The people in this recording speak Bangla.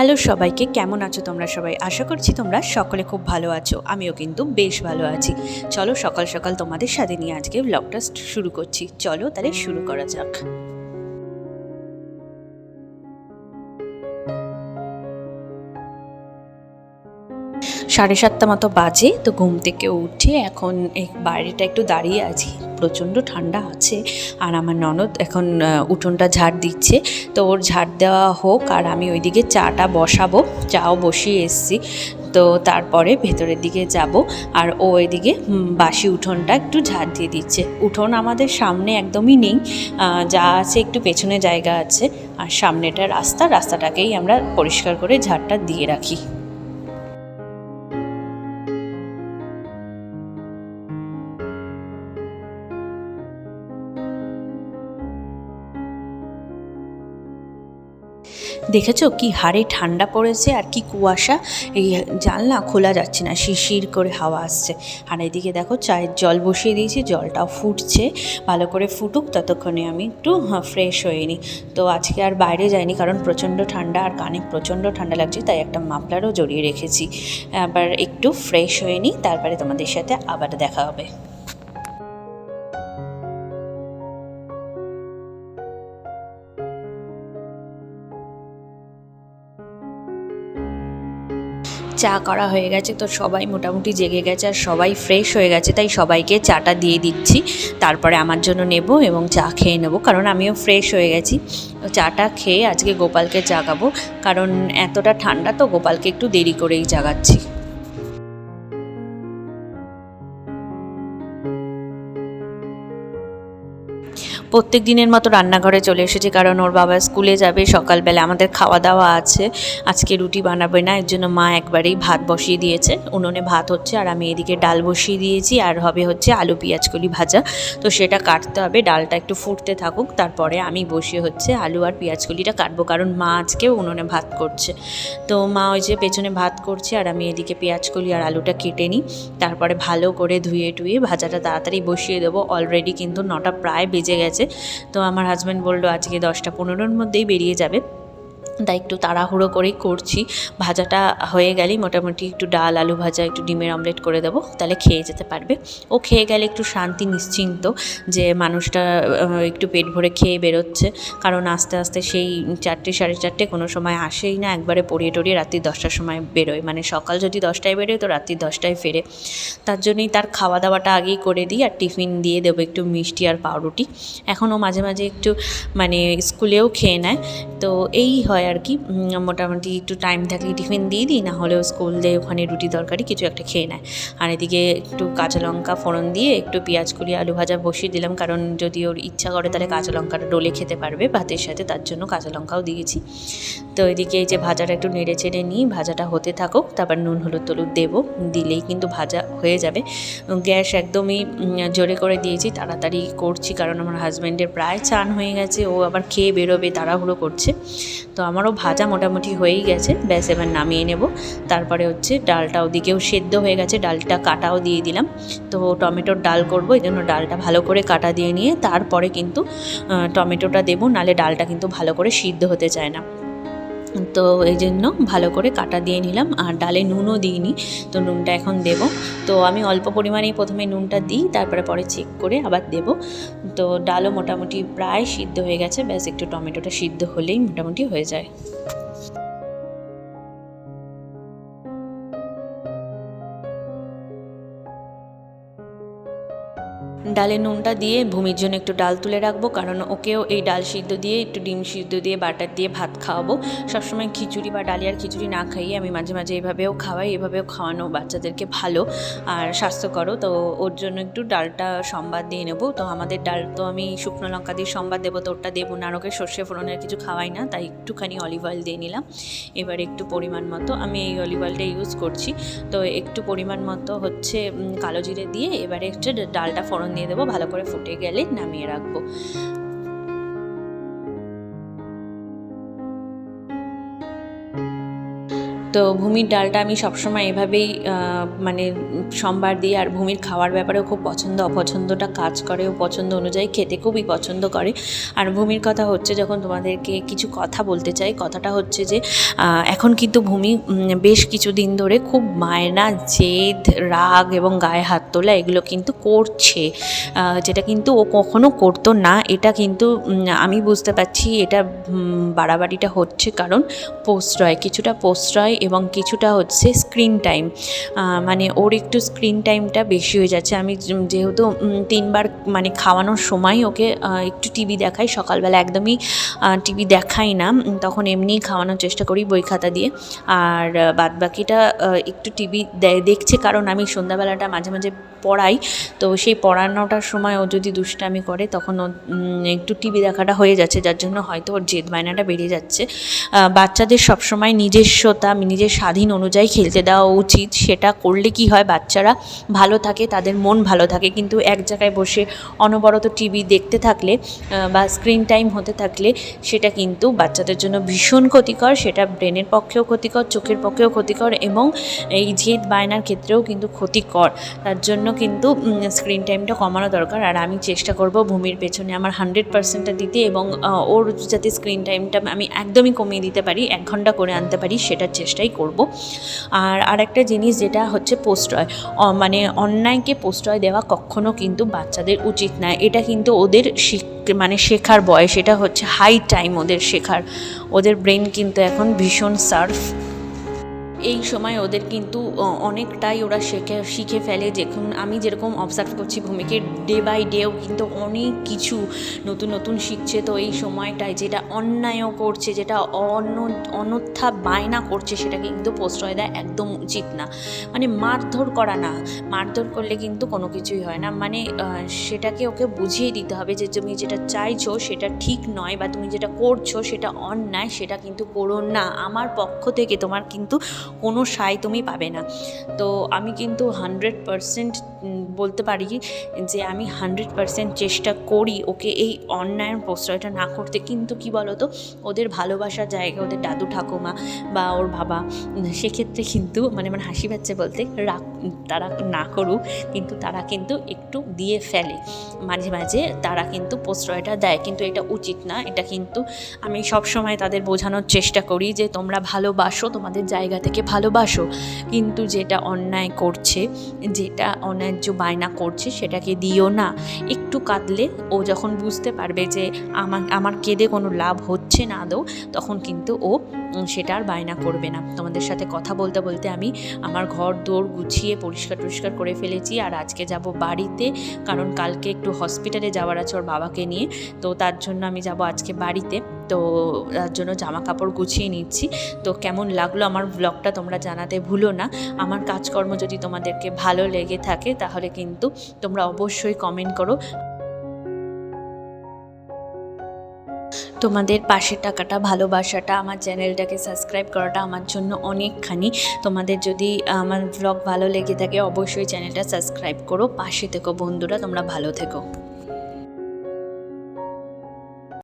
হ্যালো সবাইকে, কেমন আছো তোমরা সবাই? আশা করছি তোমরা সকলে খুব ভালো আছো। আমিও কিন্তু বেশ ভালো আছি। চলো সকাল সকাল তোমাদের সাথে নিয়ে আজকে ব্লগটা শুরু করছি। চলো তাহলে শুরু করা যাক। সাড়ে সাতটা মতো বাজে, তো ঘুম থেকে উঠে এখন বাইরেটা একটু দাঁড়িয়ে আছি। প্রচণ্ড ঠান্ডা আছে আর আমার ননদ এখন উঠোনটা ঝাড় দিচ্ছে। তো ওর ঝাড় দেওয়া হোক আর আমি ওইদিকে চাটা বসাবো, চাও বসিয়ে এসছি। তো তারপরে ভেতরের দিকে যাব আর ও ওইদিকে বাসি উঠোনটা একটু ঝাড় দিয়ে দিচ্ছে। উঠোন আমাদের সামনে একদমই নেই যা আছে একটু পেছনে জায়গা আছে। আর সামনেটা রাস্তা, রাস্তাটাকেই আমরা পরিষ্কার করে ঝাড়টা দিয়ে রাখি। দেখেছ কি হাড়ে ঠান্ডা পড়েছে আর কি কুয়াশা? এই জানলা খোলা যাচ্ছে না, শিরশির করে হাওয়া আসছে। আর এদিকে দেখো চায়ের জল বসিয়ে দিয়েছি, জলটাও ফুটছে। ভালো করে ফুটুক, ততক্ষণে আমি একটু ফ্রেশ হয়ে নিই। তো আজকে আর বাইরে যাইনি, কারণ প্রচণ্ড ঠান্ডা আর কানে প্রচণ্ড ঠান্ডা লাগছে, তাই একটা মাফলারও জড়িয়ে রেখেছি। আবার একটু ফ্রেশ হয়ে নিই, তারপরে তোমাদের সাথে আবার দেখা হবে। চা করা হয়ে গেছে, তো সবাই মোটামুটি জেগে গেছে আর সবাই ফ্রেশ হয়ে গেছে, তাই সবাইকে চাটা দিয়ে দিচ্ছি। তারপরে আমার জন্য নেব এবং চা খেয়ে নেব, কারণ আমিও ফ্রেশ হয়ে গেছি। চাটা খেয়ে আজকে গোপালকে জাগাবো, কারণ এতটা ঠান্ডা তো গোপালকে একটু দেরি করেই জাগাচ্ছি। প্রত্যেক দিনের মতো রান্নাঘরে চলে এসেছি কারণ ওর বাবা স্কুলে যাবে সকালবেলা। আমাদের খাওয়া দাওয়া আছে। আজকে রুটি বানাবে না, এর জন্য মা একবারেই ভাত বসিয়ে দিয়েছে। উনুনে ভাত হচ্ছে আর আমি এদিকে ডাল বসিয়ে দিয়েছি আর হবে হচ্ছে আলু পেঁয়াজ কলি ভাজা। তো সেটা কাটতে হবে, ডালটা একটু ফুটতে থাকুক, তারপরে আমি বসিয়ে হচ্ছে আলু আর পেঁয়াজ কলিটা কাটবো কারণ মা আজকে উনুনে ভাত করছে। তো মা ওই যে পেছনে ভাত করছে আর আমি এদিকে পেঁয়াজ কলি আর আলুটা কেটে নিই। তারপরে ভালো করে ধুয়ে টুয়ে ভাজাটা তাড়াতাড়ি বসিয়ে দেবো। অলরেডি কিন্তু নটা প্রায় বেজে গেছে। তো আমার হাজব্যান্ড বলল আজকে দশটা পনেরোর মধ্যেই বেরিয়ে যাবে। তাই একটু তাড়াহুড়ো করেই করছি। ভাজাটা হয়ে গেলেই মোটামুটি একটু ডাল, আলু ভাজা, একটু ডিমের অমলেট করে দেবো, তাহলে খেয়ে যেতে পারবে। ও খেয়ে গেলে একটু শান্তি নিশ্চিন্ত যে মানুষটা একটু পেট ভরে খেয়ে বেরোচ্ছে। কারণ আস্তে আস্তে সেই চারটে, সাড়ে চারটে কোনো সময় আসেই না, একবারে পড়িয়ে টড়িয়ে রাত্রি দশটার সময় বেরোয়। মানে সকাল যদি দশটায় বেরোয়, তো রাত্রি দশটায় ফেরে। তার জন্যই তার খাওয়া দাওয়াটা আগেই করে দিই আর টিফিন দিয়ে দেবো একটু মিষ্টি আর পাউরুটি। এখনও মাঝে মাঝে একটু মানে স্কুলেও খেয়ে নেয়। তো এই হয় আর কি মোটামুটি একটু টাইম থাকলে টিফিন দিয়ে দিই, না হলেও স্কুল দিয়ে ওখানে রুটি তরকারি কিছু একটা খেয়ে নেয়। আর এদিকে একটু কাঁচা লঙ্কা ফোড়ন দিয়ে একটু পেঁয়াজ কুলি আলু ভাজা বসিয়ে দিলাম, কারণ যদি ওর ইচ্ছা করে তাহলে কাঁচা লঙ্কাটা ডলে খেতে পারবে ভাতের সাথে, তার জন্য কাঁচা লঙ্কাও দিয়েছি। তো এদিকে এই যে ভাজাটা একটু নেড়ে চেড়ে নিই, ভাজাটা হতে থাকুক, তারপর নুন, হলুদ টলুদ দেবো, দিলেই কিন্তু ভাজা হয়ে যাবে। গ্যাস একদমই জোরে করে দিয়েছি, তাড়াতাড়ি করছি, কারণ আমার হাজব্যান্ডের প্রায় চান হয়ে গেছে, ও আবার খেয়ে বেরোবে, তাড়াহুড়ো করছে। তো আমারও ভাজা মোটামুটি হয়েই গেছে। ব্যাস, এবার নামিয়ে নেব। তারপরে হচ্ছে ডালটা ওদিকেও সেদ্ধ হয়ে গেছে। ডালটা কাটাও দিয়ে দিলাম। তো টমেটোর ডাল করব, এই জন্য ডালটা ভালো করে কাটা দিয়ে নিয়ে তারপরে কিন্তু টমেটোটা দেবো। নালে ডালটা কিন্তু ভালো করে সিদ্ধ হতে চায় না। তো এই জন্য ভালো করে কাটা দিয়ে নিলাম আর ডালে নুনও দিইনি, তো নুনটা এখন দেব। তো আমি অল্প পরিমাণেই প্রথমে নুনটা দিই, তারপরে পরে চেক করে আবার দেব। তো ডালও মোটামুটি প্রায় সিদ্ধ হয়ে গেছে, ব্যাস একটু টমেটোটা সিদ্ধ হলেই মোটামুটি হয়ে যায়। ডালে নুনটা দিয়ে ভূমির জন্য একটু ডাল তুলে রাখব, কারণ ওকেও এই ডাল সিদ্ধ দিয়ে, একটু ডিম সিদ্ধ দিয়ে, বাটার দিয়ে ভাত খাওয়াবো। সবসময় খিচুড়ি বা ডালিয়ার খিচুড়ি না খাইয়ে আমি মাঝে মাঝে এভাবেও খাওয়াই, এভাবেও খাওয়ানো বাচ্চাদেরকে ভালো আর স্বাস্থ্যকরও। তো ওর জন্য একটু ডালটা সম্বাদ দিয়ে নেব। তো আমাদের ডাল তো আমি শুকনো লঙ্কা দিয়ে সম্বাদ দেবো তো ওটা দেবো না ওকে সর্ষে ফোড়নের কিছু খাওয়াই না, তাই একটুখানি অলিভ অয়েল দিয়ে নিলাম। এবার একটু পরিমাণ মতো, আমি এই অলিভ অয়েলটা ইউজ করছি। তো একটু পরিমাণ মতো হচ্ছে কালো জিরে দিয়ে, এবারে হচ্ছে ডালটা ফোড়ন দিয়ে দেবো ভালো করে ফুটে গেলে নামিয়ে রাখব। তো ভূমির ডালটা আমি সবসময় এভাবেই মানে সম্বার দিই আর ভূমির খাওয়ার ব্যাপারেও খুব পছন্দ, অপছন্দটা কাজ করে ও পছন্দ অনুযায়ী খেতে খুবই পছন্দ করে। আর ভূমির কথা হচ্ছে যখন তোমাদেরকে কিছু কথা বলতে চাই, কথাটা হচ্ছে যে এখন কিন্তু ভূমি বেশ কিছুদিন ধরে খুব মায়না, জেদ, রাগ এবং গায়ে হাত তোলা এগুলো কিন্তু করছে। যেটা কিন্তু ও কখনো করতো না, এটা কিন্তু আমি বুঝতে পারছি এটা বাড়াবাড়িটা হচ্ছে কারণ প্রশ্রয় কিছুটা প্রশ্রয় এবং কিছুটা হচ্ছে স্ক্রিন টাইম মানে ওর একটু স্ক্রিন টাইমটা বেশি হয়ে যাচ্ছে। আমি যেহেতু তিনবার মানে খাওয়ানোর সময় ওকে একটু টিভি দেখাই, সকালবেলা একদমই টিভি দেখাই না তখন এমনিই খাওয়ানোর চেষ্টা করি বই খাতা দিয়ে। আর বাদ বাকিটা একটু টিভি দেখছে কারণ আমি সন্ধ্যাবেলাটা মাঝে মাঝে পড়াই, তো সেই পড়ানোটার সময় ও যদি দুষ্টামি করে, তখন ও একটু টিভি দেখাটা হয়ে যাচ্ছে, যার জন্য হয়তো ওর জেদ বায়নাটা বেড়ে যাচ্ছে। বাচ্চাদের সবসময় নিজস্বতা নিজের স্বাধীন অনুযায়ী খেলতে দেওয়া উচিত। সেটা করলে কি হয়? বাচ্চারা ভালো থাকে, তাদের মন ভালো থাকে। কিন্তু এক জায়গায় বসে অনবরত টিভি দেখতে থাকলে বা স্ক্রিন টাইম হতে থাকলে সেটা কিন্তু বাচ্চাদের জন্য ভীষণ ক্ষতিকর। সেটা ব্রেনের পক্ষেও ক্ষতিকর, চোখের পক্ষেও ক্ষতিকর এবং এই জেদ বায়নার ক্ষেত্রেও কিন্তু ক্ষতিকর। তার জন্য কিন্তু স্ক্রিন টাইমটা কমানো দরকার। আর আমি চেষ্টা করব ভূমির পেছনে আমার হান্ড্রেড পার্সেন্টটা দিতে এবং ওর যাতে স্ক্রিন টাইমটা আমি একদমই কমিয়ে দিতে পারি, এক ঘণ্টা করে আনতে পারি, সেটার চেষ্টাই করব। আর আরেকটা জিনিস যেটা হচ্ছে প্রশ্রয় মানে অন্যায়কে প্রশ্রয় দেওয়া কখনো কিন্তু বাচ্চাদের উচিত না। এটা কিন্তু ওদের শিখ মানে শেখার বয়স। এটা হচ্ছে হাই টাইম ওদের শেখার। ওদের ব্রেন কিন্তু এখন ভীষণ সার্ফ এই সময় ওদের কিন্তু অনেকটাই ওরা শেখে, শিখে ফেলে দেখুন আমি যেরকম অবজার্ভ করছি ভূমিকে ডে বাই ডেও কিন্তু অনেক কিছু নতুন নতুন শিখছে। তো এই সময়টায় যেটা অন্যায়ও করছে, যেটা অন্য অনথ্যা বায়না করছে সেটাকে কিন্তু প্রশ্রয় দেয় একদম উচিত না। মানে মারধর করা না, মারধর করলে কিন্তু কোনো কিছুই হয় না। মানে সেটাকে ওকে বুঝিয়ে দিতে হবে যে তুমি যেটা চাইছো সেটা ঠিক নয় বা তুমি যেটা করছ সেটা অন্যায়, সেটা কিন্তু করো না। আমার পক্ষ থেকে তোমার কিন্তু কোনো সাই তুমি পাবে না। তো আমি কিন্তু হান্ড্রেড পারসেন্ট বলতে পারি যে আমি হান্ড্রেড পারসেন্ট চেষ্টা করি ওকে এই অন্যায়ের প্রশ্রয়টা না করতে। কিন্তু কি বলতো, ওদের ভালোবাসার জায়গা ওদের দাদু ঠাকুমা বা ওর বাবা, সেক্ষেত্রে কিন্তু মানে আমার হাসি পাচ্ছে বলতে রাগ, তারা না করুক, কিন্তু তারা কিন্তু একটু দিয়ে ফেলে। মাঝে মাঝে তারা কিন্তু প্রশ্রয়টা দেয়, কিন্তু এটা উচিত না। এটা কিন্তু আমি সব সময় তাদের বোঝানোর চেষ্টা করি যে তোমরা ভালোবাসো, তোমাদের জায়গা থেকে ভালোবাসো, কিন্তু যেটা অন্যায় করছে, যেটা অন্যায্য বায়না করছে সেটাকে দিও না। একটু কাঁদলে ও যখন বুঝতে পারবে যে আমার আমার কেঁদে কোনো লাভ হচ্ছে না আদৌ, তখন কিন্তু ও সেটা আর বায়না করবে না। তোমাদের সাথে কথা বলতে বলতে আমি আমার ঘর দৌড় গুছিয়ে পরিষ্কার টরিষ্কার করে ফেলেছি আর আজকে যাব বাড়িতে, কারণ কালকে একটু হসপিটালে যাওয়ার আছে ওর বাবাকে নিয়ে। তো তার জন্য আমি যাব আজকে বাড়িতে। তো তার জন্য জামা কাপড় গুছিয়ে নিচ্ছি। তো কেমন লাগল আমার ব্লগটা তোমরা জানাতে ভুলো না। আমার কাজকর্ম যদি তোমাদেরকে ভালো লেগে থাকে তাহলে কিন্তু তোমরা অবশ্যই কমেন্ট করো। তোমাদের পাশের টাকাটা, ভালোবাসাটা, আমার চ্যানেলটাকে সাবস্ক্রাইব করাটা আমার জন্য অনেকখানি। তোমাদের যদি আমার ব্লগ ভালো লেগে থাকে অবশ্যই চ্যানেলটা সাবস্ক্রাইব করো। পাশে থেকো বন্ধুরা, তোমরা ভালো থেকো।